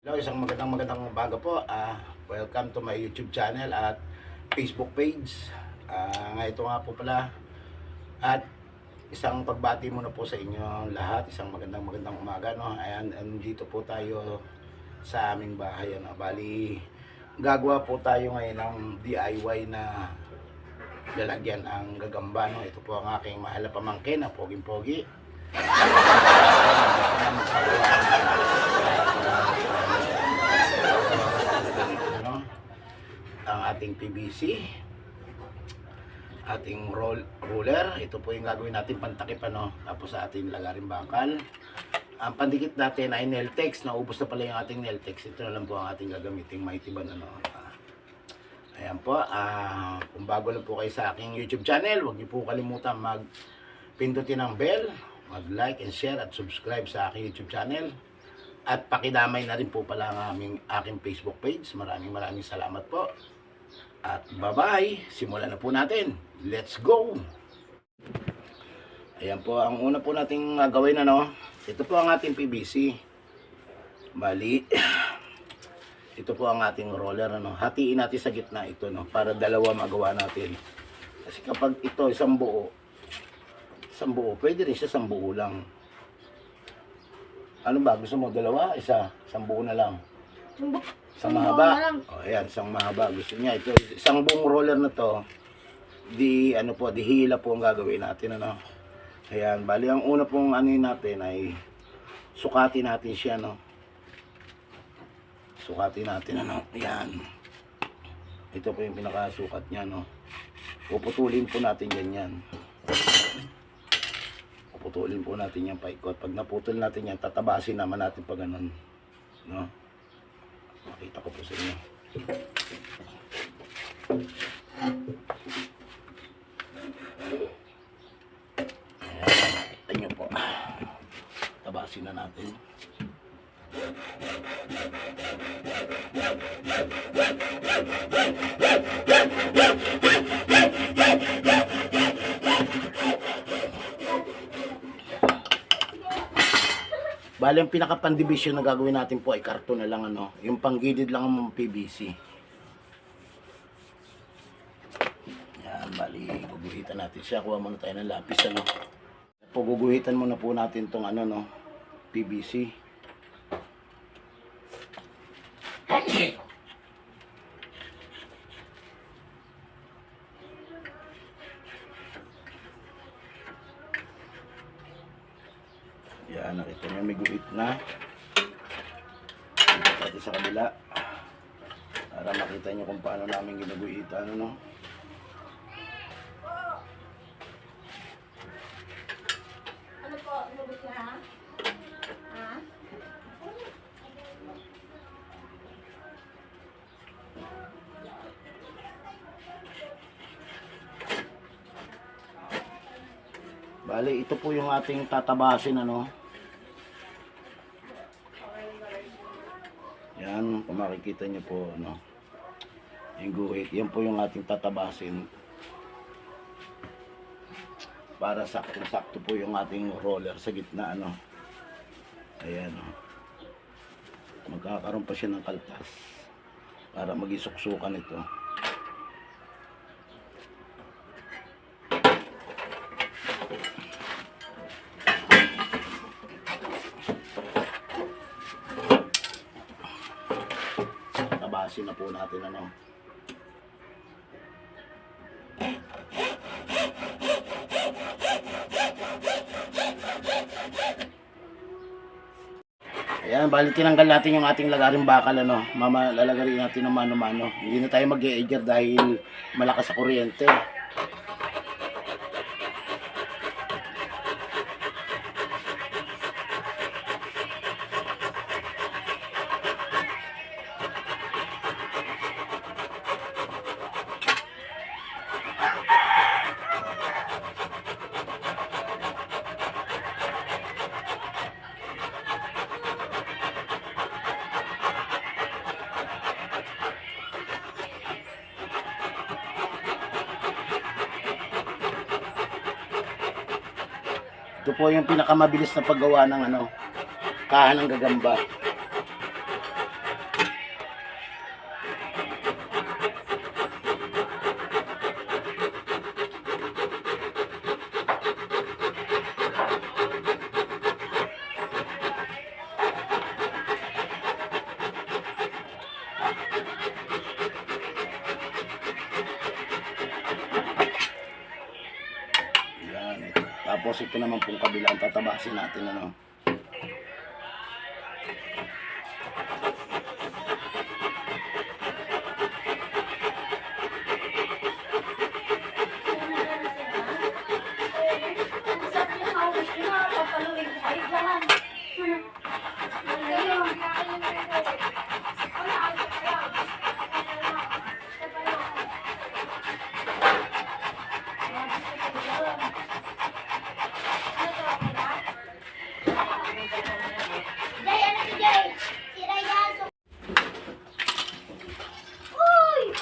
Hello, isang magandang magandang umaga po. Ah, welcome to my YouTube channel at Facebook page. Ah, nga ito nga po pala. At isang pagbati muna po sa inyo lahat. Isang magandang magandang umaga. No? Ayan, andito po tayo sa aming bahay. Ano? Bali, gagawa po tayo ngayon ng DIY na lalagyan ang gagamba. No? Ito po ang aking mahal na pamangkin na poging-pogi. ano, ang ating PVC ating roll, ruler. Ito po yung gagawin natin pantakip ano tapos sa ating lagarin bakal. Ang pandikit natin ay Neltex naubos na pala yung ating Neltex. Ito na lang po ang ating gagamiting mighty ban ano. Ayan po ah, kung bago lang po kayo sa aking YouTube channel huwag niyo po kalimutan mag pindutin ang bell mag like and share at subscribe sa aking YouTube channel. At pakidamay na rin po pala ang aming aking Facebook page. Maraming maraming salamat po. At bye-bye. Simulan na po natin. Let's go! Ayan po, ang una po nating gagawin ano, ito po ang ating PVC. Bali, ito po ang ating roller ano. Hatiin natin sa gitna ito no para dalawa magawa natin. Kasi kapag ito isang buo, isang buo, pwede rin siya isang buo lang. Ano ba? Gusto mo dalawa? Isa? Isang buo na lang? Isang Isang mahaba? O, ayan, isang mahaba. Gusto niya. Ito, isang buong roller na to. Di, ano po, di hila po ang gagawin natin, ano. Ayan, bali, ang una pong ano natin ay sukatin natin siya, no. Sukatin natin, ano. Ayan. Ito po yung pinakasukat niya, no. Puputulin po natin ganyan. Puputulin po natin yung paikot. Pag naputol natin yan, tatabasin naman natin pag ganun. No? Makita ko po sa inyo. Ayan, kita nyo po. Tabasin na natin. Bali, ang pinaka-pandibisyon na gagawin natin po ay karton na lang, ano. Yung panggilid lang ang PVC. Yan, bali, guguhitan natin siya. Kuha muna tayo ng lapis, ano. Puguguhitan muna po natin tong ano, no, PVC. Yan, nakita nyo may guhit na. Dito tayo sa kabila. Para makita nyo kung paano namin ginuguhitan, ano, no. Ano po? Inubos na ha? Ha? Bale, ito po yung ating tatabasin, ano. Yan, kung makikita nyo po, ano. Yung guhit, yan po yung ating tatabasin. Para sakto-sakto po yung ating roller sa gitna, ano. Ayan, oh. Magkakaroon pa siya ng kaltas. Para magisuksukan ito. Tabasin na po natin, ano. Ayan, bali tinanggal natin yung ating lagaring bakal, ano. Mama, lalagarin natin ng mano-mano. Hindi na tayo mag e dahil malakas sa kuryente. Po yung pinakamabilis na paggawa ng ano, kahan ng gagamba. Tapos ito naman pong kabila ang tatabasin natin ano.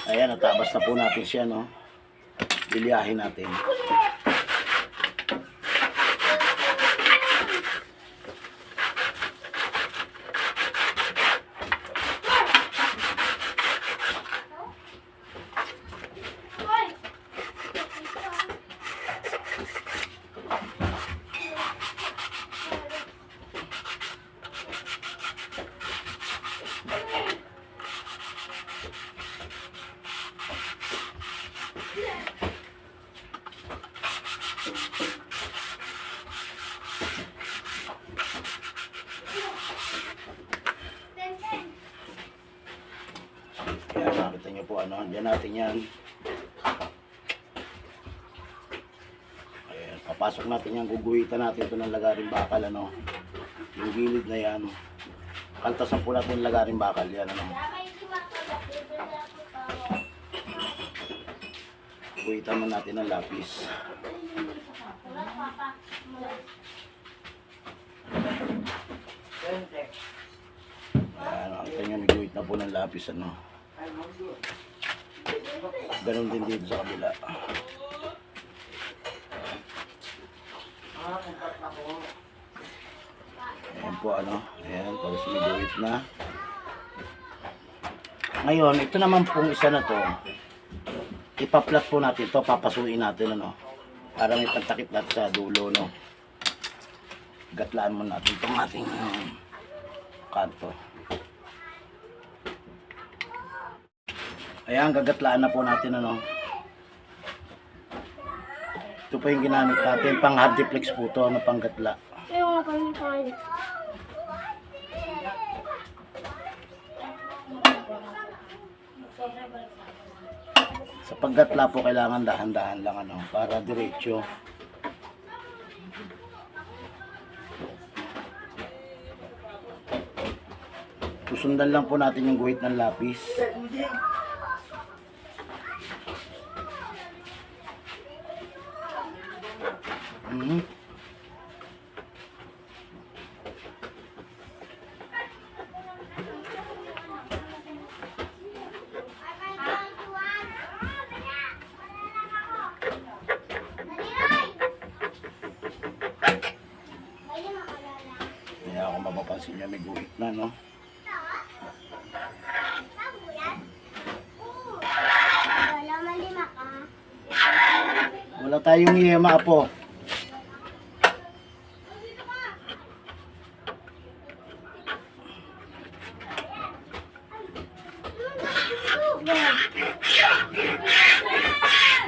Ayan, natabas na po natin siya no. Biliyahin natin. Ano. Diyan natin yan. Ayan, papasok natin yan. Guguhitan natin ito ng lagaring bakal ano. Yung gilid na yan. Kaltasan po natin yung lagaring bakal yan ano. Guhitan mo natin ng lapis. Ayan, nakita niyo may guhit na po ng lapis ano. Ganon din dito sa kabila. Ayan po ano. Ayan, para sumiguhit na. Ngayon, ito naman pong isa na to. Ipaplat po natin to, papasuin natin ano. Para may pantakip natin sa dulo no. Gatlaan mo natin itong ating kanto. Ayan, gagatlaan na po natin ano. Ito po yung ginamit natin, pang hard po to, ano, pang gatla. Sa paggatla po, kailangan dahan-dahan lang ano, para diretso. Susundan lang po natin yung guhit ng lapis. Mhm. Kaya ako mapapansin niya may guhit na, no? Wala tayong yema po.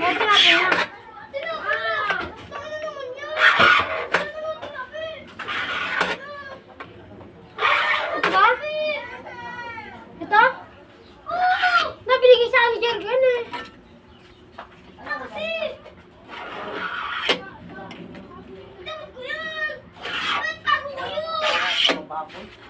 Bakit natin na? Sino ka? Ano naman yan? Ano naman tinapin? Ito ba? Ito? Nabinigay sa akin ni Jergen eh. Ano kasi? Dapat ko yan! Ba't tago ko yun?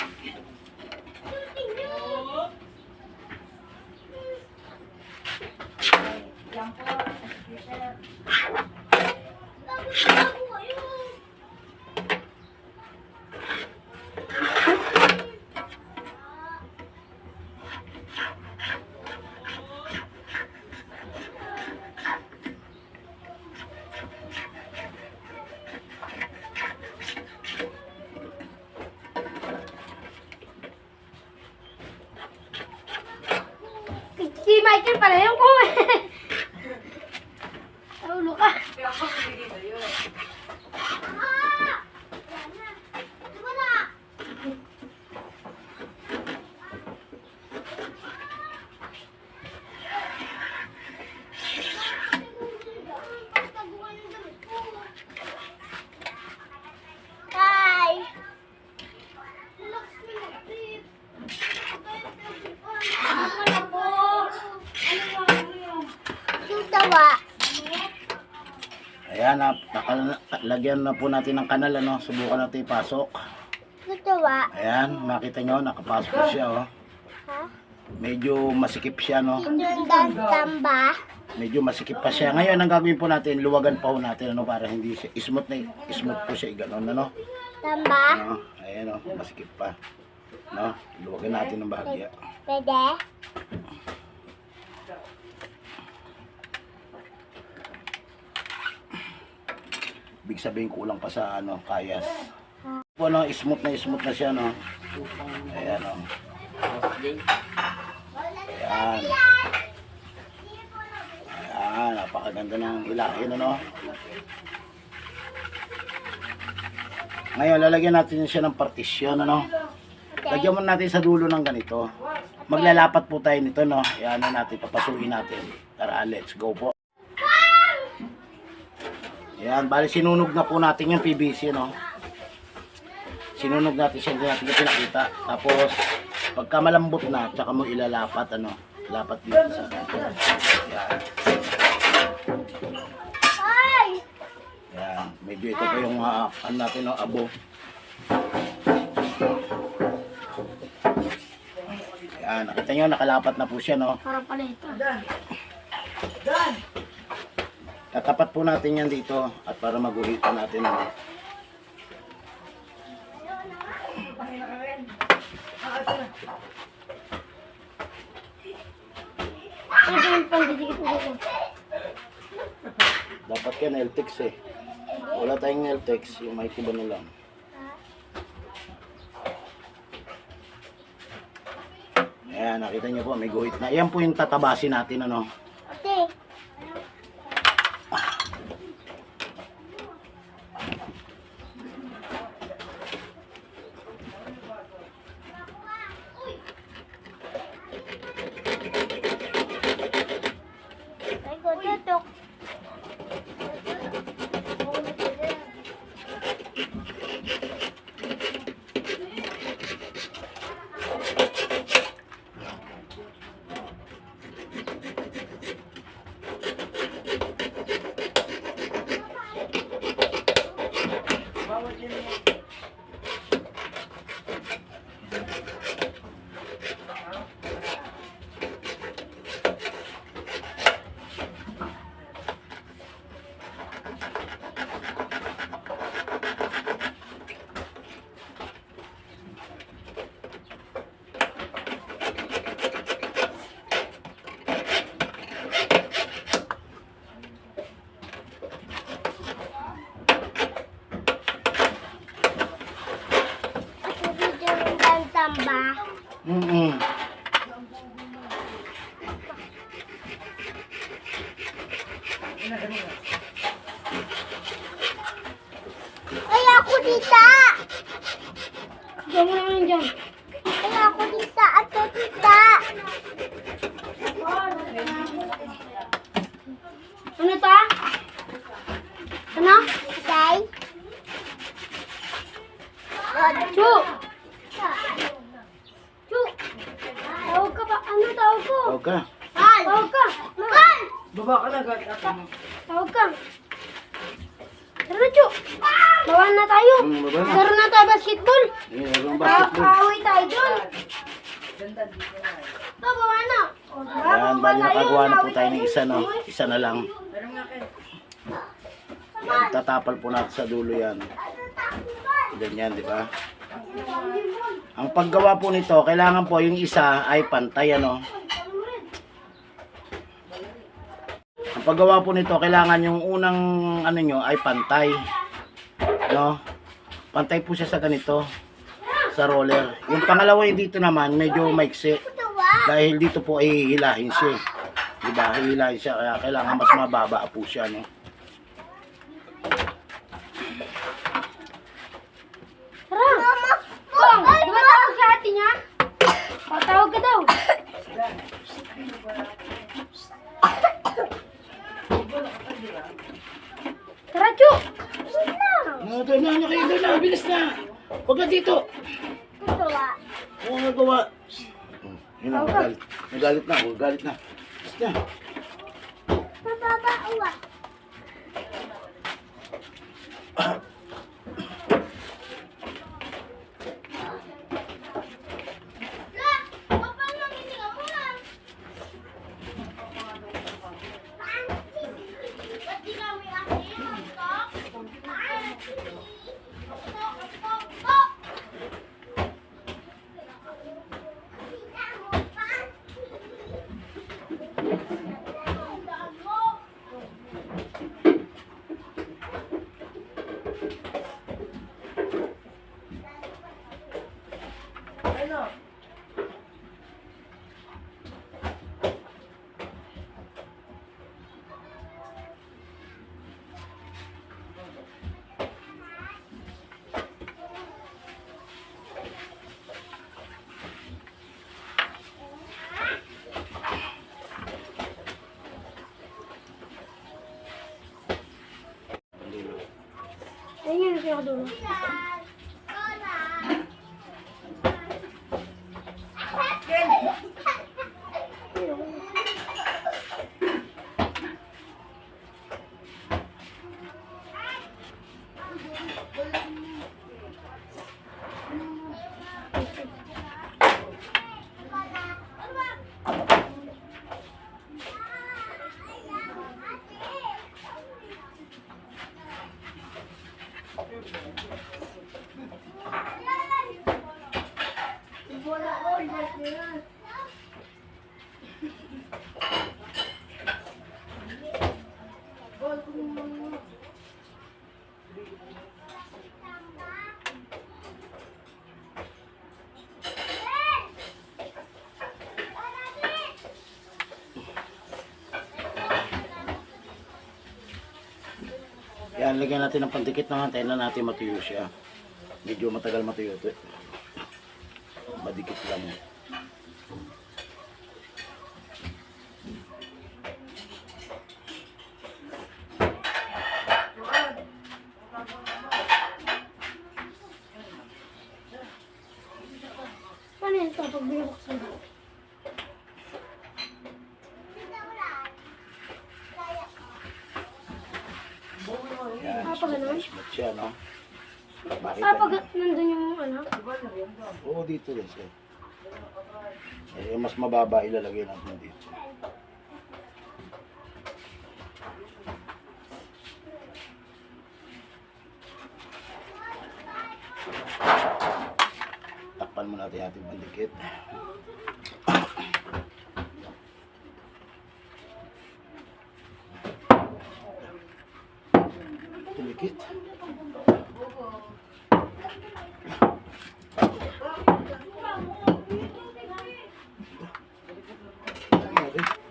vai ter para eu morrer. lagyan na po natin ng kanal, ano. Subukan natin ipasok. Ba? Ayan, makita nyo, nakapasok na siya, oh. Ha? Medyo masikip siya, no. Tamba. Medyo masikip pa siya. Ngayon, ang gagawin po natin, luwagan pa po natin, ano, para hindi siya, smooth na, smooth po siya, gano'n, ano. Tamba? Ano, ayan, oh, masikip pa. No, luwagan natin ng bahagya. Pwede? Big sabihin kulang pa sa, ano, kayas. Po, ano, smooth na smooth na siya, no. Ayan, oh. Ayan. Ayan, napakaganda ng ilahin, ano. Ngayon, lalagyan natin siya ng partisyon, ano. Lagyan mo natin sa dulo ng ganito. Maglalapat po tayo nito, no. Ayan na natin, papasukin natin. Tara, let's go po. Ayan, bali sinunog na po natin yung PVC, no. Sinunog natin siya, hindi natin yung pinakita. Tapos, pagka malambot na, tsaka mo ilalapat, ano. Lapat dito sa Ayan. Ay! Ayan, medyo ito po yung ah, ano natin, no, abo. Ayan, nakita nyo, nakalapat na po siya, no. Para pala ito. Tatapat po natin yan dito at para maguhitan natin, ano. Dapat yan, LTX eh. Wala tayong LTX, yung may tiba na lang. Ayan, nakita nyo po, may guhit na. Yan po yung tatabasin natin, ano. Mo. Tawag ka. Chu! Bawan na tayo. Mm, baba na. Laro na tayo basketball. Eh, yung Ah, basketball. Kaaway tayo dun. Ito, bawa na. O, tara, Ayan, bawa bali tayo. nakagawa na po tayo ng isa, no. Isa na lang. Meron nga kayo. Yan, tatapal po natin sa dulo yan. Ganyan, di ba? Ang paggawa po nito, kailangan po yung isa ay pantay, ano. Ang paggawa po nito, kailangan yung unang ano nyo ay pantay. No? Pantay po siya sa ganito. Sa roller. Yung pangalawa yung dito naman, medyo maiksi. Dahil dito po ay hihilahin siya. Di ba? Hihilahin siya. Kaya kailangan mas mababa po siya, no? Tara. Kong, di ba tawag sa ate niya? Patawag ka daw. Tara, Chu. No, doon na, nakayo doon na, bilis na. Huwag na dito. Huwag na gawa. Yun na, magalit. Nagalit na, huwag galit na. Bilis na. Yang. Lagyan natin ng pandikit na natin matuyo siya. Medyo matagal matuyo ito. Madikit lang. Paano yun ito pag binubuksan mo? Yan, Ah, pag ganun? smooth siya, no? Makita Ah, pag niyo. nandun yung ano? Oo, dito din siya. Eh, mas mababa ilalagay natin dito. Takpan mo natin ating pandikit. Okay.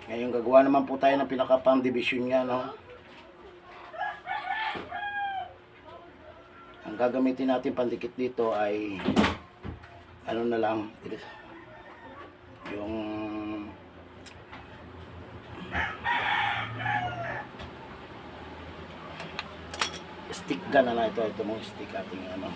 Ngayon gagawa naman po tayo ng pinaka-pang division niya, no? Ang gagamitin natin pandikit dito ay ano na lang yung stick gun na lang ito ito mong stick ating ano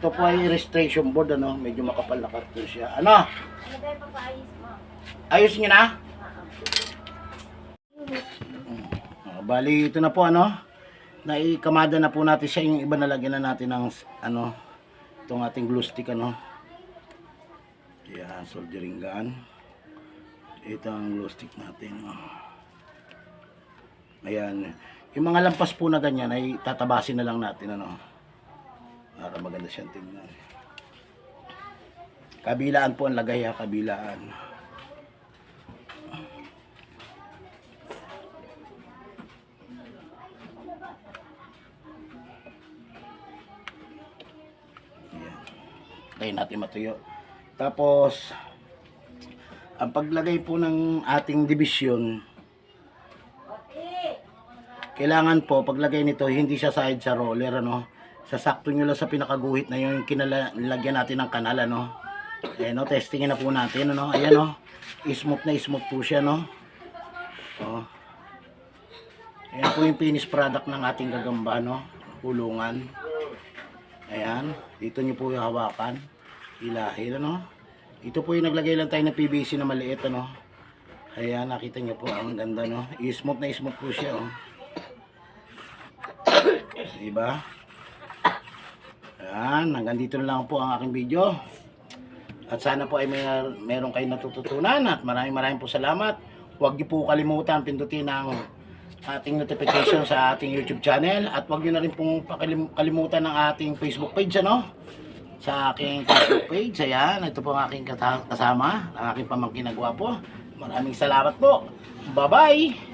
Ito po ay registration board ano, medyo makapal na karton siya. Ano? Ano ba yung papaayos mo? Ayos niyo na? Ah, bali ito na po ano. Naikamada na po natin siya yung iba nalagyan na natin ng ano itong ating glue stick ano. Yan, soldering gun. Ito ang glue stick natin. Oh. Ayan. Yung mga lampas po na ganyan ay tatabasin na lang natin ano. Para maganda siyang tingnan. Kabilaan po ang lagay ha, kabilaan. Tayo natin matuyo. Tapos, ang paglagay po ng ating division, kailangan po, paglagay nito, hindi siya side sa roller, ano. Sasakto nyo lang sa pinakaguhit na yung kinalagyan natin ng kanal, ano. Ayan, no, testingin na po natin, ano. Ayan, no. Smooth na smooth po siya, no. Oh. Ayan po yung finished product ng ating gagamba, no? Kulungan. Ayan. Dito nyo po yung hawakan. Ilahin, ano? Ito po yung naglagay lang tayo ng PVC na maliit, ano? Ayan, nakita nyo po. Ang ganda, no? I-smooth na i-smooth po siya, oh. Diba? Ayan, hanggang dito na lang po ang aking video. At sana po ay may meron kayong natututunan at maraming maraming po salamat. Huwag niyo po kalimutan pindutin ang ating notification sa ating YouTube channel at huwag niyo na rin pong kalimutan ang ating Facebook page ano sa aking Facebook page. Ayan, ito po ang aking kasama, ang aking pamangkin na gwapo. Maraming salamat po. Bye-bye!